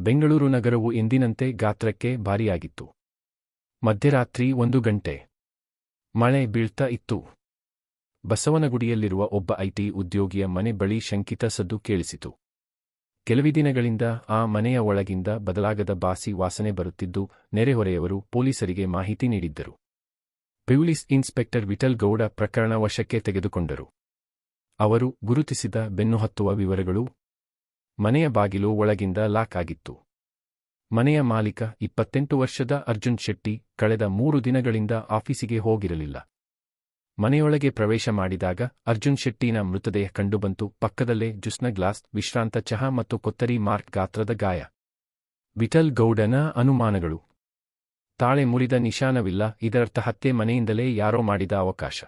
ಬೆಂಗಳೂರು ನಗರವು ಎಂದಿನಂತೆ ಗಾತ್ರಕ್ಕೆ ಭಾರಿಯಾಗಿತ್ತು. ಮಧ್ಯರಾತ್ರಿ ಒಂದು ಗಂಟೆ. ಮಳೆ ಬೀಳ್ತಾ ಇತ್ತು. ಬಸವನಗುಡಿಯಲ್ಲಿರುವ ಒಬ್ಬ ಐಟಿ ಉದ್ಯೋಗಿಯ ಮನೆ ಬಳಿ ಶಂಕಿತ ಸದ್ದು ಕೇಳಿಸಿತು. ಕೆಲವೇ ದಿನಗಳಿಂದ ಆ ಮನೆಯ ಒಳಗಿಂದ ಬದಲಾಗದ ಬಾಸಿ ವಾಸನೆ ಬರುತ್ತಿದ್ದು ನೆರೆಹೊರೆಯವರು ಪೊಲೀಸರಿಗೆ ಮಾಹಿತಿ ನೀಡಿದ್ದರು. ಪೊಲೀಸ್ ಇನ್ಸ್ಪೆಕ್ಟರ್ ವಿಠಲ್ ಗೌಡ ಪ್ರಕರಣ ವಶಕ್ಕೆ ತೆಗೆದುಕೊಂಡರು. ಅವರು ಗುರುತಿಸಿದ ಬೆನ್ನುಹತ್ತುವ ವಿವರಗಳು ಮನೆಯ ಬಾಗಿಲು ಒಳಗಿಂದ ಲಾಕ್ ಆಗಿತ್ತು. ಮನೆಯ ಮಾಲೀಕ ಇಪ್ಪತ್ತೆಂಟು ವರ್ಷದ ಅರ್ಜುನ್ ಶೆಟ್ಟಿ ಕಳೆದ ಮೂರು ದಿನಗಳಿಂದ ಆಫೀಸಿಗೆ ಹೋಗಿರಲಿಲ್ಲ. ಮನೆಯೊಳಗೆ ಪ್ರವೇಶ ಮಾಡಿದಾಗ ಅರ್ಜುನ್ ಶೆಟ್ಟಿನ ಮೃತದೇಹ ಕಂಡುಬಂತು ಪಕ್ಕದಲ್ಲೇ ಜುಸ್ನ ಗ್ಲಾಸ್, ವಿಶ್ರಾಂತ ಚಹಾ ಮತ್ತು ಕೊತ್ತರಿ ಮಾರ್ಕ್ ಗಾತ್ರದ ಗಾಯ. ವಿಠಲ್ ಗೌಡನ ಅನುಮಾನಗಳು. ತಾಳೆ ಮುರಿದ ನಿಶಾನವಿಲ್ಲ, ಇದರರ್ಥ ಹತ್ಯೆ ಮನೆಯಿಂದಲೇ ಯಾರೋ ಮಾಡಿದ ಅವಕಾಶ.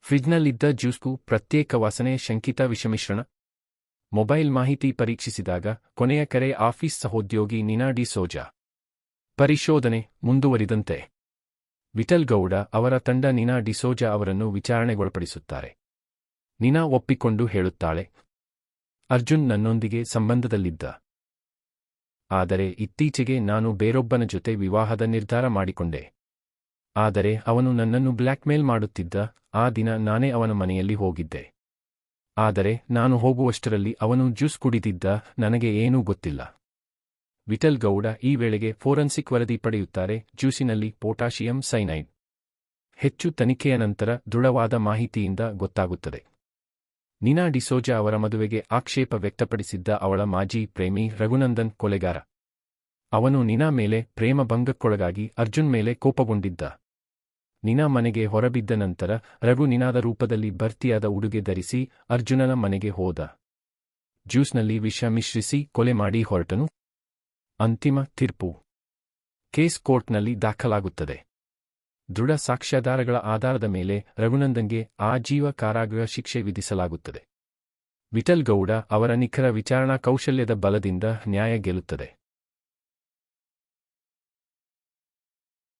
ಫ್ರಿಜ್ನಲ್ಲಿದ್ದ ಜ್ಯೂಸ್ಗೂ ಪ್ರತ್ಯೇಕ ವಾಸನೆ ಶಂಕಿತ ವಿಷಮಿಶ್ರಣ ಮೊಬೈಲ್ ಮಾಹಿತಿ ಪರೀಕ್ಷಿಸಿದಾಗ ಕೊನೆಯ ಕರೆ ಆಫೀಸ್ ಸಹೋದ್ಯೋಗಿ ನಿನಾಡಿ ಸೋಜಾ. ಪರಿಶೋಧನೆ ಮುಂದುವರಿದಂತೆ. ವಿಠಲ್ ಗೌಡ ಅವರ ತಂಡ ನಿನಾ ಡಿಸೋಜಾ ಅವರನ್ನು ವಿಚಾರಣೆಗೊಳಪಡಿಸುತ್ತಾರೆ. ನಿನಾ ಒಪ್ಪಿಕೊಂಡು ಹೇಳುತ್ತಾಳೆ, ಅರ್ಜುನ್ ನನ್ನೊಂದಿಗೆ ಸಂಬಂಧದಲ್ಲಿದ್ದ. ಆದರೆ ಇತ್ತೀಚೆಗೆ ನಾನು ಬೇರೊಬ್ಬನ ಜೊತೆ ವಿವಾಹದ ನಿರ್ಧಾರ ಮಾಡಿಕೊಂಡೆ. ಆದರೆ ಅವನು ನನ್ನನ್ನು ಬ್ಲ್ಯಾಕ್ಮೇಲ್ ಮಾಡುತ್ತಿದ್ದ, ಆ ದಿನ ನಾನೇ ಅವನ ಮನೆಯಲ್ಲಿ ಹೋಗಿದ್ದೆ. ಆದರೆ ನಾನು ಹೋಗುವಷ್ಟರಲ್ಲಿ ಅವನು ಜ್ಯೂಸ್ ಕುಡಿದಿದ್ದ ನನಗೆ ಏನೂ ಗೊತ್ತಿಲ್ಲ. ವಿಠಲ್ ಗೌಡ ಈ ವೇಳೆಗೆ ಫೋರೆನ್ಸಿಕ್ ವರದಿ ಪಡೆಯುತ್ತಾರೆ, ಜ್ಯೂಸಿನಲ್ಲಿ ಪೊಟಾಷಿಯಂ ಸೈನೈಡ್. ಹೆಚ್ಚು ತನಿಖೆಯ ನಂತರ ದೃಢವಾದ ಮಾಹಿತಿಯಿಂದ ಗೊತ್ತಾಗುತ್ತದೆ. ನಿನಾ ಡಿಸೋಜಾ ಅವರ ಮದುವೆಗೆ ಆಕ್ಷೇಪ ವ್ಯಕ್ತಪಡಿಸಿದ್ದ ಅವಳ ಮಾಜಿ ಪ್ರೇಮಿ ರಘುನಂದನ್ ಕೊಲೆಗಾರ. ಅವನು ನಿನಾ ಮೇಲೆ ಪ್ರೇಮಭಂಗಕ್ಕೊಳಗಾಗಿ ಅರ್ಜುನ್ ಮೇಲೆ ಕೋಪಗೊಂಡಿದ್ದ. ನಿನಾ ಮನೆಗೆ ಹೊರಬಿದ್ದ ನಂತರ ರಘು ನಿನಾದ ರೂಪದಲ್ಲಿ ಭರ್ತಿಯಾದ ಉಡುಗೆ ಧರಿಸಿ ಅರ್ಜುನನ ಮನೆಗೆ ಹೋದ. ಜ್ಯೂಸ್ನಲ್ಲಿ ವಿಷ ಮಿಶ್ರಿಸಿ ಕೊಲೆ ಮಾಡಿ ಹೊರಟನು. ಅಂತಿಮ ತೀರ್ಪು. ಕೇಸ್ ಕೋರ್ಟ್ನಲ್ಲಿ ದಾಖಲಾಗುತ್ತದೆ. ದೃಢ ಸಾಕ್ಷ್ಯಾಧಾರಗಳ ಆಧಾರದ ಮೇಲೆ ರಘುನಂದನ್ಗೆ ಆಜೀವ ಕಾರಾಗೃಹ ಶಿಕ್ಷೆ ವಿಧಿಸಲಾಗುತ್ತದೆ. ವಿಠಲ್ ಗೌಡ ಅವರ ನಿಖರ ವಿಚಾರಣಾ ಕೌಶಲ್ಯದ ಬಲದಿಂದ ನ್ಯಾಯ ಗೆಲ್ಲುತ್ತದೆ.